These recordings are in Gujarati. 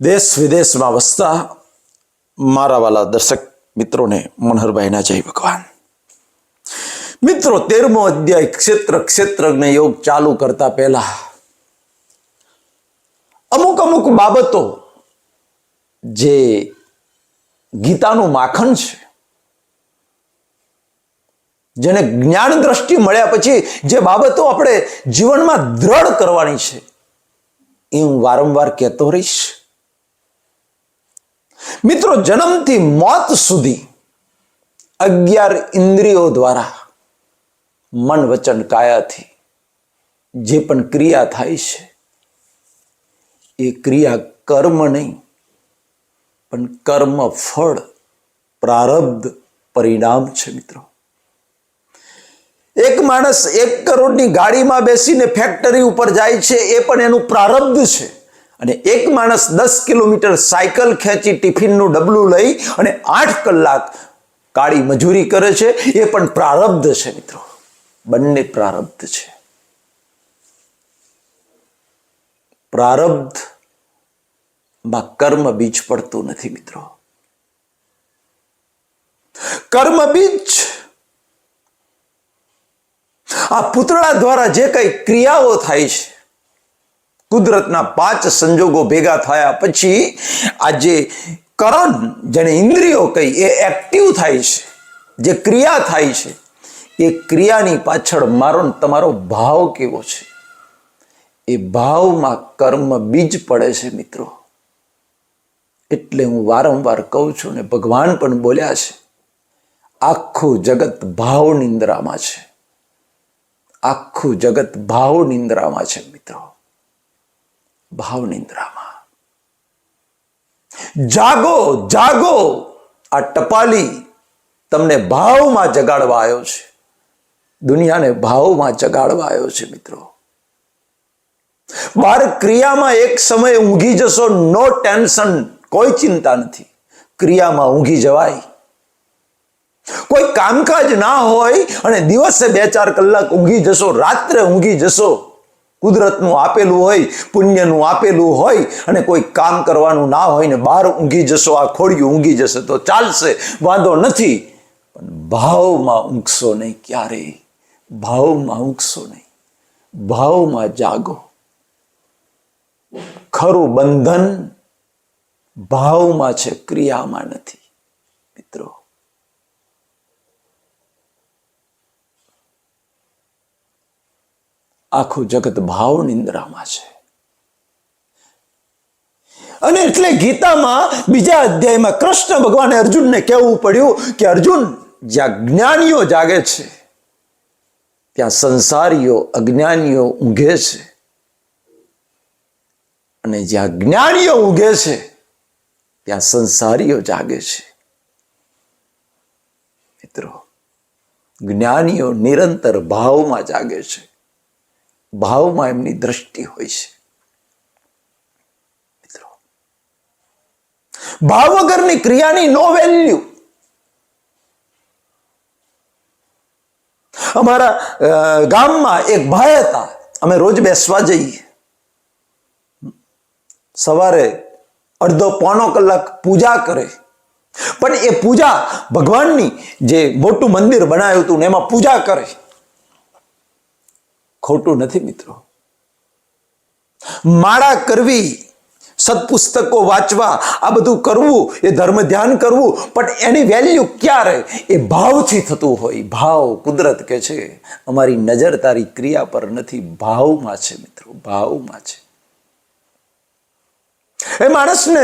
દેશ વિદેશમાં વસતા મારા વાલા દર્શક મિત્રોને મનહરભાઈના જય ભગવાન. મિત્રો, તેરમો અધ્યાય ક્ષેત્ર ક્ષેત્રજ્ઞ યોગ ચાલુ કરતા પહેલા અમુક અમુક બાબતો જે ગીતાનું માખણ છે, જેને જ્ઞાન દ્રષ્ટિ મળ્યા પછી જે બાબતો આપણે જીવનમાં દ્રઢ કરવાની છે, એ હું વારંવાર કહેતો રહીશ. મિત્રો, જન્મથી મોત સુધી અગિયાર ઇન્દ્રિયો દ્વારા મન વચન કાયાથી જે પણ ક્રિયા થાય છે, એ ક્રિયા કર્મ નહીં, પણ કર્મ ફળ, પ્રારબ્ધ પરિણામ છે, મિત્રો. એક માણસ એક કરોડની ગાડીમાં બેસીને ફેક્ટરી ઉપર જાય છે, એ પણ એનું પ્રારબ્ધ છે. અને એક માણસ દસ કિલોમીટર સાયકલ ખેંચી ટિફિનનું ડબલું લઈ અને આઠ કલાક કાળી મજૂરી કરે છે. એ પણ પ્રારબ્ધ છે મિત્રો. બંને પ્રારબ્ધ છે. પ્રારબ્ધમાં કર્મ બીજ પડતું નથી મિત્રો. કર્મ બીજ આ પુતળા દ્વારા જે કઈ ક્રિયાઓ થાય છે કુદરતના પાંચ સંજોગો ભેગા થયા પછી આ જે કરણ જેને ઇન્દ્રિયો કહી એ એક્ટિવ થાય છે, જે ક્રિયા થાય છે, એ ક્રિયાની પાછળ મારો તમારો ભાવ કેવો છે? એ ભાવમાં કર્મ બીજ પડે છે મિત્રો. એટલે હું વારંવાર કહું છું ને ભગવાન પણ બોલ્યા છે, આખું જગત ભાવ નિંદ્રામાં છે. આખું જગત ભાવ નિંદ્રામાં છે મિત્રો. ભાવ નિંદ્રામાં જાગો જાગો, આ ટપાલી તમને ભાવમાં જગાડવા આવ્યો છે. દુનિયાને ભાવમાં જગાડવા આવ્યો છે મિત્રો. બાર ક્રિયામાં એક સમયે ઊંઘી જશો, નો ટેન્શન, કોઈ ચિંતા નથી. ક્રિયામાં ઊંઘી જવાય. કોઈ કામકાજ ના હોય અને દિવસે બે ચાર કલાક ઊંઘી જશો, રાત્રે ઊંઘી જશો કુદરતનું આપેલું હોય, પુણ્યનું આપેલું હોય અને કોઈ કામ કરવાનું ના હોય ને બહાર ઊંઘી જશો, આ ખોડિયું ઊંઘી જશે તો ચાલશે, વાંધો નથી. પણ ભાવમાં ઊંઘશો નહીં ક્યારેય. ભાવમાં ઊંઘશો નહીં. ભાવમાં જાગો. ખરું બંધન ભાવમાં છે, ક્રિયામાં નથી મિત્રો આખું જગત ભાવ નિંદ્રામાં છે. અને એટલે ગીતામાં બીજા અધ્યાયમાં કૃષ્ણ ભગવાને અર્જુનને કહેવું પડ્યું કે અર્જુન, જ્યાં જ્ઞાનીઓ જાગે છે, ત્યાં સંસારીઓ અજ્ઞાનીઓ ઊંઘે છે. અને જ્યાં જ્ઞાનીઓ ઊંઘે છે, ત્યાં સંસારીઓ જાગે છે. મિત્રો, જ્ઞાનીઓ નિરંતર ભાવમાં જાગે છે. ભાવમાં એમની દ્રષ્ટિ હોય છે. મિત્રો, ભાવ વગરની ક્રિયાની નો વેલ્યુ અમારા ગામમાં એક ભાઈ હતા, અમે રોજ બેસવા જઈએ. સવારે અડધો પોણો કલાક પૂજા કરે. પણ એ પૂજા ભગવાનની જે મોટું મંદિર બનાવ્યું હતું એમાં પૂજા કરે. ખોટું નથી મિત્રો. માળા કરવી, સત્પુસ્તકો વાંચવા, આ બધું કરવું, એ ધર્મ ધ્યાન કરવું, પણ એની વેલ્યુ ક્યારે એ ભાવથી થતું હોય. ભાવ કુદરત કે છે, અમારી નજર તારી ક્રિયા પર નથી, ભાવમાં છે મિત્રો, ભાવમાં છે. એ માણસને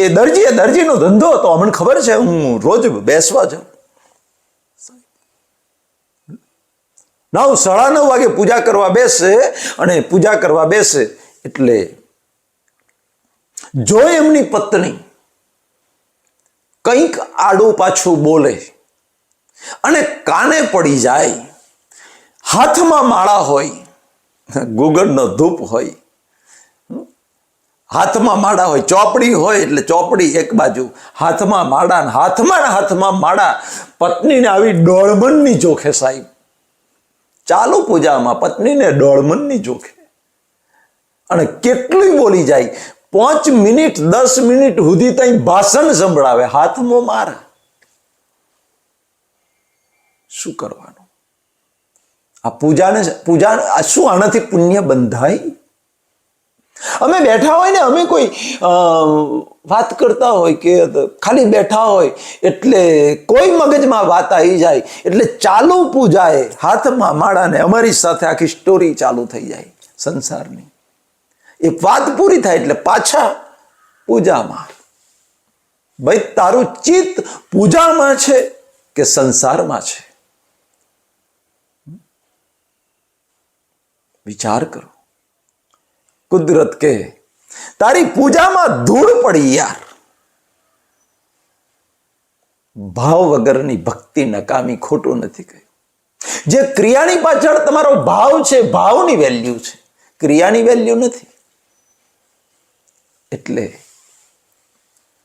એ દરજી એ દરજીનો ધંધો હતો. અમને ખબર છે, હું રોજ બેસવા જાઉં. નવ સાડા નવ વાગે પૂજા કરવા બેસે અને પૂજા કરવા બેસે એટલે જો એમની પત્ની કંઈક આડું પાછું બોલે અને કાને પડી જાય, હાથમાં માળા હોય ગુગળનો ધૂપ હોય, હાથમાં માળા હોય, ચોપડી હોય એટલે ચોપડી એક બાજુ, હાથમાં માળા હાથમાં હાથમાં માળા. પત્નીને આવી દોડમનની જોખે સાહેબ. ચાલુ પૂજામાં પત્નીને દોડમનની જોખે. અને કેટલી બોલી જાય? પાંચ મિનિટ, દસ મિનિટ સુધી ત્યાં ભાષણ સંભળાવે, હાથમાં માર. શું કરવાનું? આ પૂજાને, પૂજા શું આનાથી પુણ્ય બંધાય? અમે બેઠા હોય ને, અમે કોઈ વાત કરતા હોય કે ખાલી બેઠા હોય, એટલે કોઈ મગજમાં વાત આવી જાય, એટલે ચાલુ પૂજાએ હાથમાં માળાને અમારી સાથે આખી સ્ટોરી ચાલુ થઈ જાય સંસારની. એ વાત પૂરી થાય એટલે પાછા પૂજામાં. ભાઈ, તારું ચિત્ત પૂજામાં છે કે સંસારમાં છે? વિચાર કરો. કુદરત કે તારી પૂજામાં ધૂળ પડી યાર. ભાવ વગરની ભક્તિ નકામી ખોટું નથી કહ્યું. જે ક્રિયાની પાછળ તમારો ભાવ છે, ભાવની વેલ્યુ છે. ક્રિયાની વેલ્યુ નથી. એટલે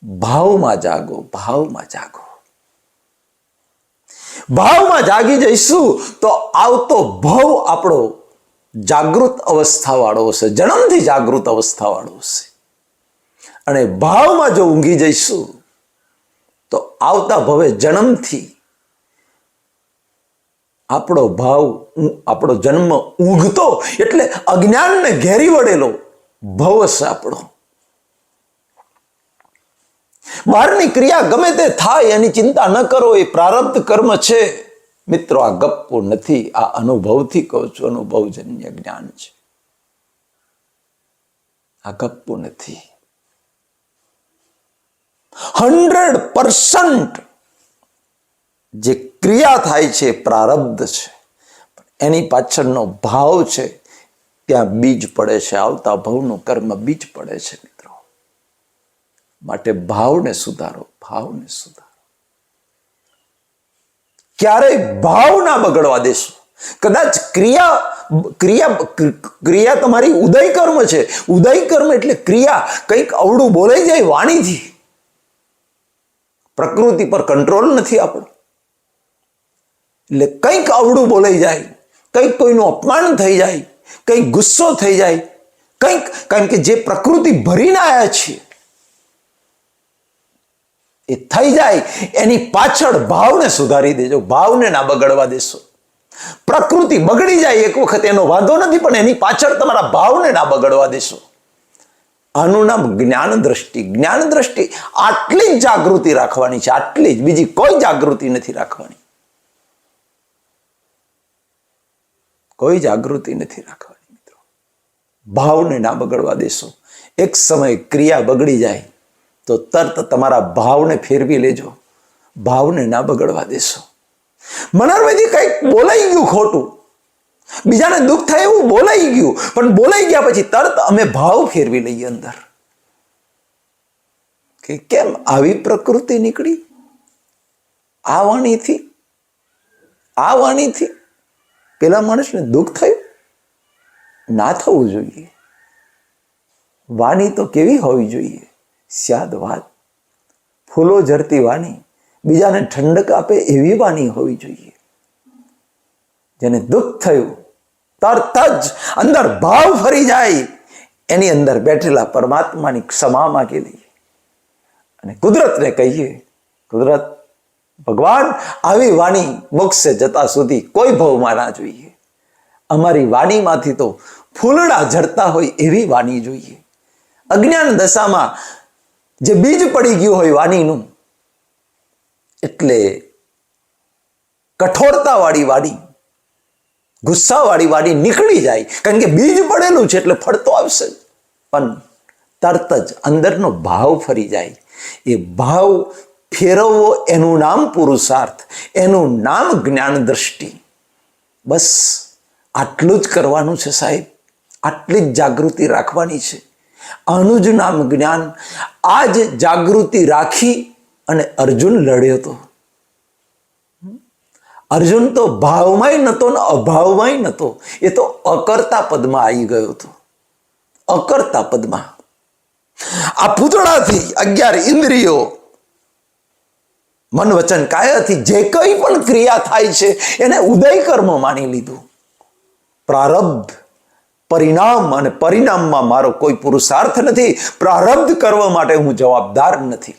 ભાવમાં જાગો ભાવમાં જાગો. ભાવમાં જાગી જઈશું તો આવતો ભવ આપણો જાગૃત અવસ્થાવાળો હશે, જન્મથી જાગૃત અવસ્થાવાળો હશે. અને ભાવમાં જો ઊંઘી જઈશું, તો આવતા ભવે જન્મથી આપણો ભાવ, આપણો જન્મ ઊંઘતો એટલે અજ્ઞાનને ઘેરી વળેલો ભવ હશે આપણો. બહારની ક્રિયા ગમે તે થાય, એની ચિંતા ન કરો, એ પ્રારબ્ધ કર્મ છે. મિત્રો, આ ગપ્પો નથી, આ અનુભવથી કહું છું, અનુભવજન્ય જ્ઞાન છે. આ ગપ્પો નથી. હંડ્રેડ પર્સન્ટ જે ક્રિયા થાય છે પ્રારબ્ધ છે. એની પાછળનો ભાવ છે, ત્યાં બીજ પડે છે, આવતા ભવનું કર્મ બીજ પડે છે, મિત્રો. માટે ભાવને સુધારો ભાવને સુધારો. ક્યારેય ભાવ ના બગડવા દેશો. કદાચ ક્રિયા ક્રિયા ક્રિયા તમારી ઉદય કર્મ છે. ઉદય કર્મ એટલે ક્રિયા. કંઈક અવળું બોલાઈ જાય વાણીથી. પ્રકૃતિ પર કંટ્રોલ નથી આપણો એટલે કંઈક અવળું બોલાઈ જાય. કંઈક કોઈનું અપમાન થઈ જાય. કંઈક ગુસ્સો થઈ જાય. કંઈક, કારણ કે જે પ્રકૃતિ ભરીને આવ્યા છીએ એ થઈ જાય, એની પાછળ ભાવને સુધારી દેજો, ભાવને ના બગડવા દેશો. પ્રકૃતિ બગડી જાય એક વખત, એનો વાંધો નથી, પણ એની પાછળ તમારા ભાવને ના બગડવા દેશો. આનું નામ જ્ઞાન દ્રષ્ટિ. જ્ઞાન દ્રષ્ટિ આટલી જ જાગૃતિ રાખવાની છે, આટલી જ. બીજી કોઈ જાગૃતિ નથી રાખવાની. કોઈ જાગૃતિ નથી રાખવાની, મિત્રો. ભાવને ના બગડવા દેશો. એક સમયે ક્રિયા બગડી જાય તો તરત તમારા ભાવને ફેરવી લેજો. ભાવને ના બગડવા દેશો. મનોરમયથી કંઈક બોલાઈ ગયું ખોટું. બીજાને દુઃખ થાય એવું બોલાઈ ગયું, પણ બોલાઈ ગયા પછી તરત અમે ભાવ ફેરવી લઈએ અંદર. કે કેમ આવી પ્રકૃતિ નીકળી? આ વાણીથી? આ વાણીથી? પેલા માણસને દુઃખ થયું? ના થવું જોઈએ. વાણી તો કેવી હોવી જોઈએ? સ્યાદ વાત ફૂલો ઝરતી વાણી બીજાને ઠંડક આપે એવી વાણી હોવી જોઈએ. જેને દુઃખ થયું, તરત જ અંદર ભાવ ફરી જાય. એની અંદર બેઠેલા પરમાત્માની ક્ષમા માગી લઈએ. અને કુદરતને કહીએ, કુદરત, ભગવાન, આવી વાણી મોક્ષે જતા સુધી કોઈ ભવમાં ના જોઈએ. અમારી વાણીમાંથી તો ફૂલડા ઝરતા હોય એવી વાણી જોઈએ. અજ્ઞાન દશામાં જે બીજ પડી ગયું હોય વાણીનું એટલે કઠોરતાવાળી વાડી, ગુસ્સાવાળી વાડી નીકળી જાય. કારણ કે બીજ પડેલું છે એટલે ફળ તો આવશે પણ તરત જ અંદરનો ભાવ ફરી જાય. એ ભાવ ફેરવવો એનું નામ પુરુષાર્થ, એનું નામ જ્ઞાન દ્રષ્ટિ. બસ, આટલું જ કરવાનું છે સાહેબ. આટલી જ જાગૃતિ રાખવાની છે. આનું નામ જ્ઞાન આ જ જાગૃતિ રાખી અને અર્જુન લડ્યો હતો. અર્જુન તો ભાવમાંય નહોતો ને અભાવમાંય નહોતો. એ તો અકર્તા પદમાં આવી ગયો હતો. અકર્તા પદમાં. આ પૂતળાથી અગિયાર ઇન્દ્રિયો મન વચન કાયાથી જે કંઈ પણ ક્રિયા થાય છે એને ઉદય કર્મ માની લીધું. પ્રારબ્ધ. પરિણામ અને પરિણામમાં મારો કોઈ પુરુષાર્થ નથી. પ્રારબ્ધ કરવા માટે હું જવાબદાર નથી.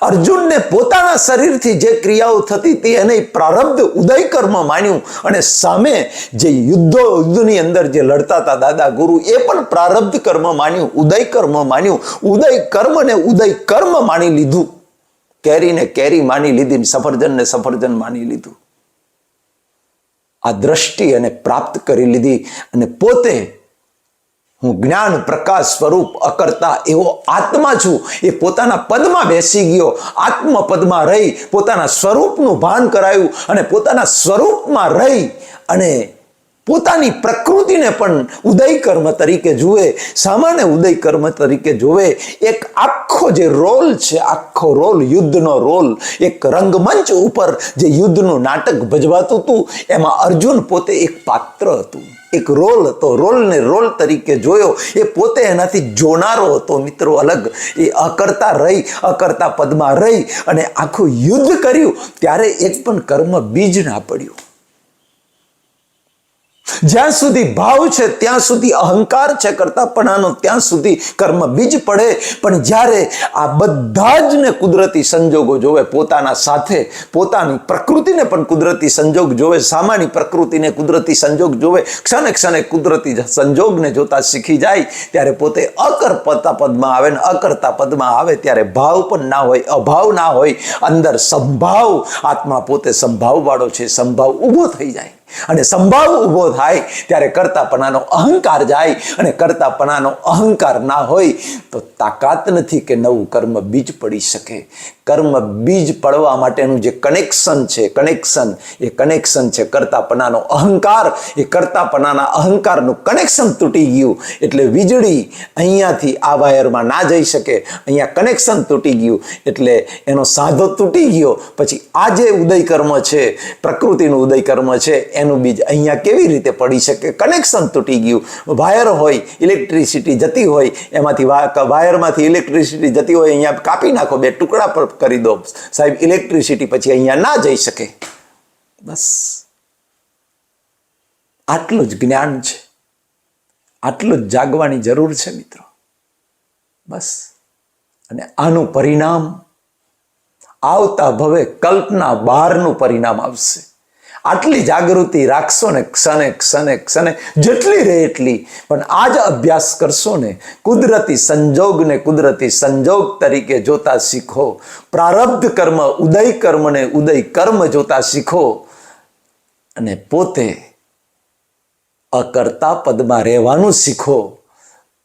અર્જુનને પોતાના શરીરથી જે ક્રિયાઓ થતી હતી એને પ્રારબ્ધ ઉદય કર્મ માન્યું અને સામે જે યુદ્ધો યુદ્ધની અંદર જે લડતા હતા દાદા ગુરુ, એ પણ પ્રારબ્ધ કર્મ માન્યું, ઉદય કર્મ માન્યું. ઉદય કર્મ ને ઉદય કર્મ માની લીધું. કેરીને કેરી માની લીધી સફરજનને સફરજન માની લીધું. આ દ્રષ્ટિ અને પ્રાપ્ત કરી લીધી અને પોતે હું જ્ઞાન પ્રકાશ સ્વરૂપ અકર્તા એવો આત્મા છું. એ પોતાના પદમાં બેસી ગયો. આત્મ પદમાં રહી પોતાના સ્વરૂપનું ભાન કરાયું અને પોતાના સ્વરૂપમાં રહી અને પોતાની પ્રકૃતિને પણ ઉદય કર્મ તરીકે જુએ, સામાન્ય ઉદય કર્મ તરીકે જુએ, એક આખો જે રોલ છે, આખો રોલ, યુદ્ધનો રોલ, એક રંગમંચ ઉપર જે યુદ્ધનું નાટક ભજવાતું હતું, એમાં અર્જુન પોતે એક પાત્ર હતું. એક રોલ હતો, રોલને રોલ તરીકે જોયો. એ પોતે એનાથી જોનારો હતો, મિત્રો અલગ. એ અકર્તા રહી, અકર્તા પદમાં રહી અને આખું યુદ્ધ કર્યું. ત્યારે એક પણ કર્મ બીજ ના પડ્યું. જ્યાં સુધી ભાવ છે, ત્યાં સુધી અહંકાર છે કરતાપણાનો ત્યાં સુધી કર્મ બીજ પડે. પણ જ્યારે આ બધા જ ને કુદરતી સંજોગો જોવે પોતાના સાથે, પોતાની પ્રકૃતિને પણ કુદરતી સંજોગ જોવે સામાની પ્રકૃતિને કુદરતી સંજોગ જોવે, ક્ષણે ક્ષણે કુદરતી સંજોગને જોતા શીખી જાય, ત્યારે પોતે અકર્પતા પદમાં આવે ને અકર્તા પદમાં આવે ત્યારે ભાવ પણ ના હોય, અભાવ ના હોય. અંદર સંભાવ, આત્મા પોતે સંભાવ વાળો છે, સંભાવ ઊભો થઈ જાય. અને સંભાવ ઊભો થાય ત્યારે કરતાપણાનો અહંકાર જાય અને કરતાપણાનો અહંકાર ના હોય તો તાકાત નથી કે નવું કર્મ બીજ પડી શકે. કર્મ બીજ પડવા માટેનું જે કનેક્શન છે કનેક્શન એ કનેક્શન છે કરતાપણાનો અહંકાર, એ કરતાપણાના અહંકારનું કનેક્શન તૂટી ગયું. એટલે વીજળી અહીંયાથી આ વાયરમાં ના જઈ શકે. અહીંયા કનેક્શન તૂટી ગયું. એટલે એનો સાધો તૂટી ગયો. પછી આ જે ઉદય કર્મ છે, પ્રકૃતિનું ઉદય કર્મ છે, એનું બીજ અહીંયા કેવી રીતે પડી શકે? કનેક્શન તૂટી ગયું. વાયર હોય ઇલેક્ટ્રિસિટી જતી હોય, એમાંથી વાયરમાંથી ઇલેક્ટ્રિસિટી જતી હોય, અહીંયા કાપી નાખો, બે ટુકડા પર કરી દો. સાહેબ ઇલેક્ટ્રિસિટી પછી અહીંયા ના જઈ શકે. બસ. આટલું જ જ્ઞાન છે. આટલું જ જાગવાની જરૂર છે મિત્રો. બસ. અને આનું પરિણામ આવતા ભવે કલ્પના બહારનું પરિણામ આવશે. આટલી જાગૃતિ રાખશો ને ક્ષણે ક્ષણે ક્ષણે જેટલી રહે એટલી. પણ આ જ અભ્યાસ કરશો ને, કુદરતી સંજોગને કુદરતી સંજોગ તરીકે જોતા શીખો. પ્રારબ્ધ કર્મ, ઉદય કર્મને ઉદય કર્મ જોતા શીખો. અને પોતે અકર્તા પદમાં રહેવાનું શીખો.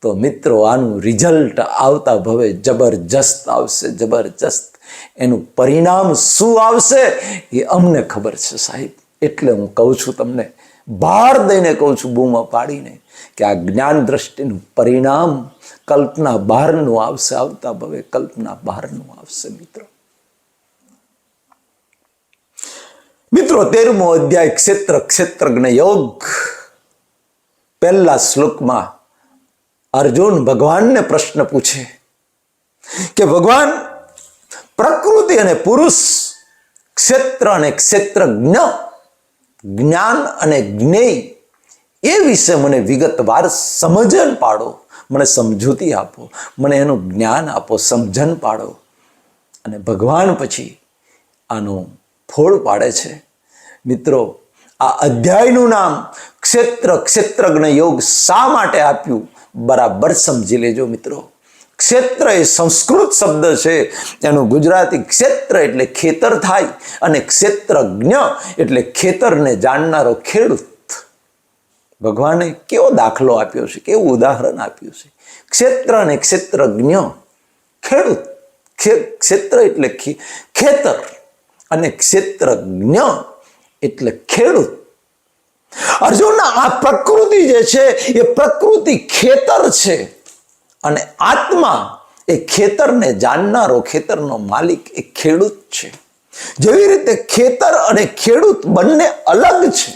તો મિત્રો, આનું રિઝલ્ટ આવતા ભવે જબરજસ્ત આવશે, જબરજસ્ત. એનું પરિણામ શું આવશે એ અમને ખબર છે સાહેબ. એટલે હું કહું છું તમને, ભાર દઈને કહું છું બૂમો પાડીને કે આ જ્ઞાન દ્રષ્ટિનું પરિણામ કલ્પના બહારનું આવશે, આવતા ભવે કલ્પના બહારનું આવશે મિત્રો. મિત્રો, તેરમો અધ્યાય ક્ષેત્ર, ક્ષેત્રજ્ઞ યોગ. પહેલા શ્લોકમાં અર્જુન ભગવાનને પ્રશ્ન પૂછે કે, ભગવાન, પ્રકૃતિ અને પુરુષ ક્ષેત્ર અને ક્ષેત્રજ્ઞ જ્ઞાન અને જ્ઞેય એ વિશે મને વિગતવાર સમજણ પાડો. મને સમજૂતી આપો. મને એનું જ્ઞાન આપો. સમજણ પાડો. અને ભગવાન પછી આનું ફોડ પાડે છે. મિત્રો, આ અધ્યાયનું નામ ક્ષેત્ર ક્ષેત્રજ્ઞ યોગ શા માટે આપ્યું? બરાબર સમજી લેજો મિત્રો. ક્ષેત્ર એ સંસ્કૃત શબ્દ છે. એનું ગુજરાતી ક્ષેત્ર એટલે ખેતર થાય અને ક્ષેત્રજ્ઞ એટલે ખેતરને જાણનારો ખેડૂત. ભગવાને કેવો દાખલો આપ્યો છે, કેવું ઉદાહરણ આપ્યું છે. ક્ષેત્ર અને ક્ષેત્રજ્ઞ, ખેડૂત. ક્ષેત્ર એટલે ખેતર અને ક્ષેત્રજ્ઞ એટલે ખેડૂત. અર્જુન આ પ્રકૃતિ જે છે, એ પ્રકૃતિ ખેતર છે. અને આત્મા એ ખેતરને જાણનારો ખેતરનો માલિક એ ખેડૂત છે. જેવી રીતે ખેતર અને ખેડૂત બંને અલગ છે.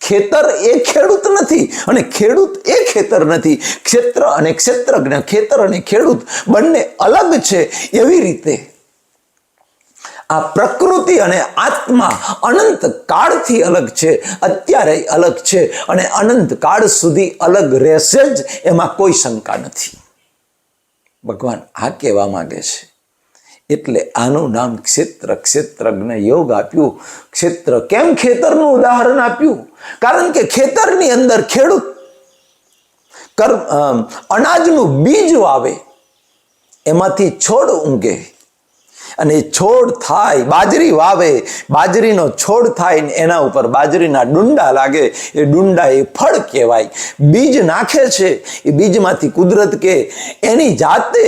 ખેતર એ ખેડૂત નથી અને ખેડૂત એ ખેતર નથી. ક્ષેત્ર અને ક્ષેત્રજ્ઞ, ખેતર અને ખેડૂત બંને અલગ છે. એવી રીતે આ પ્રકૃતિ અને આત્મા અનંત કાળથી અલગ છે અત્યારે અલગ છે અને અનંત કાળ સુધી અલગ રહેશે જ એમાં કોઈ શંકા નથી. ભગવાન આ કહેવા માંગે છે, એટલે આનું નામ ક્ષેત્ર, ક્ષેત્રજ્ઞ યોગ આપ્યું. ક્ષેત્ર કેમ ખેતરનું ઉદાહરણ આપ્યું? કારણ કે ખેતરની અંદર ખેડૂત કર્મ અનાજનું બીજ વાવે. એમાંથી છોડ ઊંઘે. અને છોડ થાય, બાજરી વાવે, બાજરીનો છોડ થાય ને એના ઉપર બાજરીના ડુંડા લાગે, એ ડુંડા એ ફળ કહેવાય. બીજ નાખે છે, એ બીજમાંથી કુદરત કે એની જાતે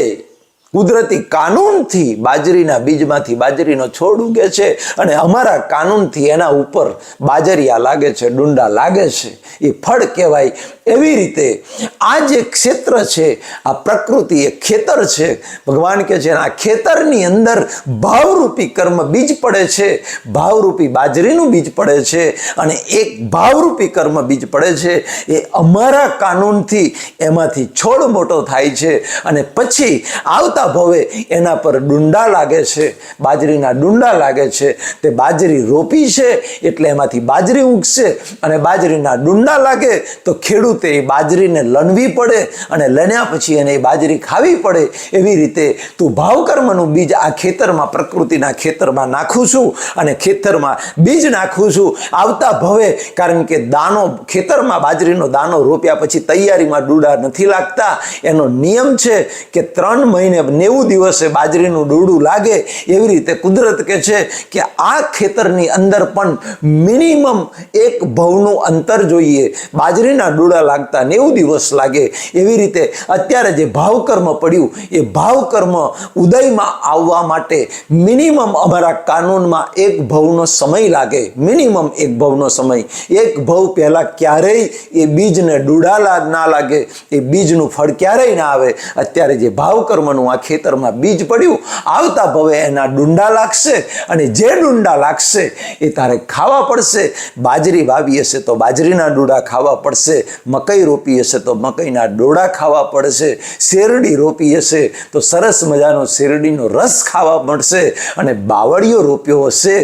કુદરતી કાનૂનથી બાજરીના બીજમાંથી બાજરીનો છોડ ઉગે છે અને અમારા કાનૂનથી એના ઉપર બાજરિયા લાગે છે, ડુંડા લાગે છે. એ ફળ કહેવાય. એવી રીતે આ જે ક્ષેત્ર છે, આ પ્રકૃતિ એ ખેતર છે. ભગવાન કે છે ખેતરની અંદર ભાવરૂપી કર્મ બીજ પડે છે. ભાવરૂપી બાજરીનું બીજ પડે છે અને એક ભાવરૂપી કર્મ બીજ પડે છે. એ અમારા કાનૂનથી એમાંથી છોડ મોટો થાય છે અને પછી આવતા ભવે એના પર ડુંડા લાગે છે. બાજરીના ડુંડા લાગે છે. તે બાજરી રોપી છે એટલે એમાંથી બાજરી ઊગશે અને બાજરીના ડુંડા લાગે તો ખેડૂતે એ બાજરીને લણવી પડે અને લણ્યા પછી એને એ બાજરી ખાવી પડે એવી રીતે તું ભાવકર્મનું બીજ આ ખેતરમાં, પ્રકૃતિના ખેતરમાં નાખું છું અને ખેતરમાં બીજ નાખું છું. આવતા ભવે, કારણ કે દાનો ખેતરમાં બાજરીનો દાનો રોપ્યા પછી તૈયારીમાં ડૂડા નથી લાગતા. એનો નિયમ છે કે ત્રણ મહિને નેવું દિવસે બાજરીનું ડૂડું લાગે. એવી રીતે કુદરત કે છે કે આ ખેતરની અંદર પણ મિનિમમ એક ભવનું અંતર જોઈએ. બાજરીના ડૂડા લાગતા નેવું દિવસ લાગે એવી રીતે અત્યારે જે ભાવકર્મ પડ્યું, એ ભાવકર્મ ઉદયમાં આવવા માટે મિનિમમ અમારા કાનૂનમાં એક ભવનો સમય લાગે, મિનિમમ એક ભવનો સમય. એક ભવ પહેલાં ક્યારેય એ બીજને ડૂડાલા ના લાગે, એ બીજનું ફળ ક્યારેય ના આવે. અત્યારે જે ભાવકર્મનું આ ખેતરમાં બીજ પડ્યું, આવતા ભવે એના ડુંડા લાગશે અને જે ડુંડા લાગશે એ તારે ખાવા પડશે. બાજરી વાવી હશે તો બાજરીના ડૂડા ખાવા પડશે. મકઈ રોપી હશે તો મકઈના ડોડા ખાવા પડશે, શેરડી રોપી હશે તો સરસ મજાનો શેરડીનો રસ ખાવા મળશે અને બાવળીઓ રોપ્યો હશે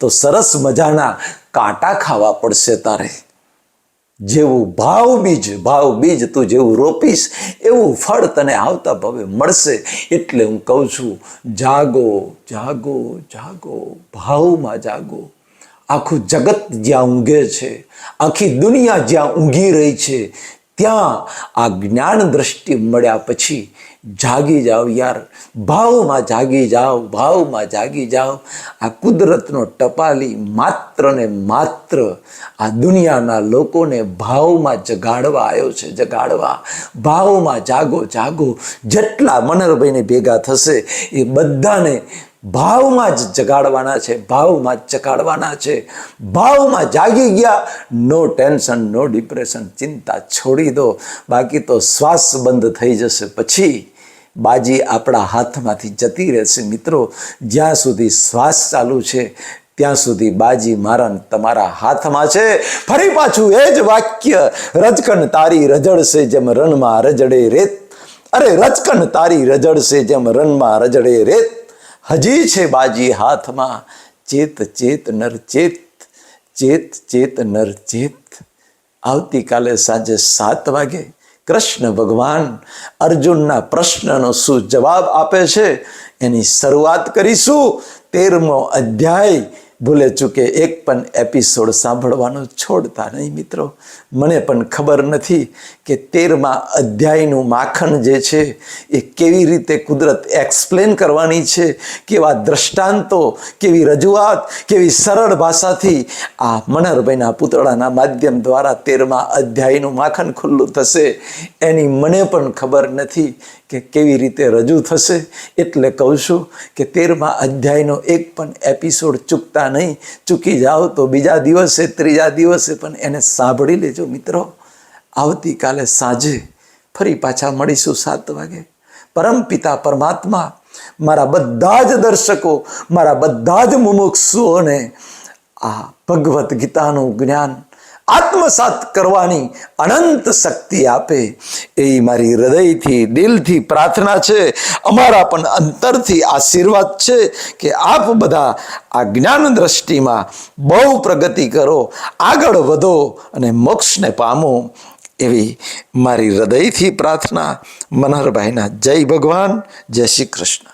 તો સરસ મજાના કાંટા ખાવા પડશે તારે. જેવું ભાવ બીજ ભાવ બીજ તું જેવું રોપીશ, એવું ફળ તને આવતા ભવે મળશે. એટલે હું કહું છું, જાગો જાગો જાગો, ભાવમાં જાગો. આખું જગત જ્યાં ઊંઘે છે, આખી દુનિયા જ્યાં ઊંઘી રહી છે, ત્યાં આ જ્ઞાન દ્રષ્ટિ મળ્યા પછી જાગી જાઓ યાર, ભાવમાં જાગી જાઓ ભાવમાં જાગી જાઓ આ કુદરતનો ટપાલી માત્ર ને માત્ર આ દુનિયાના લોકોને ભાવમાં જગાડવા આવ્યો છે, જગાડવા. ભાવમાં જાગો જાગો. જેટલા મનરભાઈને ભેગા થશે એ બધાને ભાવમાં જ જગાડવાના છે, ભાવમાં જ ચકાડવાના છે. ભાવમાં જાગી ગયા, નો ટેન્શન, નો ડિપ્રેશન, ચિંતા છોડી દો. બાકી તો શ્વાસ બંધ થઈ જશે. પછી બાજી આપણા હાથમાંથી જતી રહેશે. મિત્રો, જ્યાં સુધી શ્વાસ ચાલુ છે, ત્યાં સુધી બાજી મારા તમારા હાથમાં છે. ફરી પાછું એ જ વાક્ય રજકણ તારી રજડશે જેમ રણમાં રજડે રેત. અરે રજકણ તારી રજડશે જેમ રણમાં રજડે રેત. હજી છે બાજી હાથમાં. ચેત ચેત, નર, ચેત ચેત ચેત, નર, ચેત. આવતીકાલે સાંજે સાત વાગે કૃષ્ણ ભગવાન અર્જુનના પ્રશ્નનો શું જવાબ આપે છે? એની શરૂઆત કરીશું. તેરમો અધ્યાય ભૂલે ચૂકે એક પણ એપિસોડ સાંભળવાનું છોડતા નહીં મિત્રો. મને પણ ખબર નથી કે તેરમા અધ્યાયનું માખણ જે છે, એ કેવી રીતે કુદરત એક્સપ્લેન કરવાની છે, કેવા દ્રષ્ટાંતો, કેવી રજૂઆત, કેવી સરળ ભાષાથી આ મનહરભાઈના પુતળાના માધ્યમ દ્વારા તેરમા અધ્યાયનું માખણ ખુલ્લું થશે એની મને પણ ખબર નથી કે કેવી રીતે રજૂ થશે એટલે કહું છું કે તેરમા અધ્યાયનો એક પણ એપિસોડ ચૂકતા નહીં. ચૂકી જાઓ તો બીજા દિવસે, ત્રીજા દિવસે પણ એને સાંભળી લેજો મિત્રો. આવતીકાલે સાંજે ફરી પાછા મળીશું સાત વાગે. પરમ પિતા પરમાત્મા, મારા બધા જ દર્શકો, મારા બધા જ મુમુક્ષુઓને આ ભગવદ્ ગીતાનું જ્ઞાન આત્મસાત કરવાની અનંત શક્તિ આપે. એ મારી હૃદયથી, દિલથી પ્રાર્થના છે. અમારા પણ અંતરથી આશીર્વાદ છે કે આપ બધા આ જ્ઞાન દ્રષ્ટિમાં બહુ પ્રગતિ કરો, આગળ વધો અને મોક્ષને પામો એવી મારી હૃદયથી પ્રાર્થના. મનહરભાઈના જય ભગવાન, જય શ્રી કૃષ્ણ.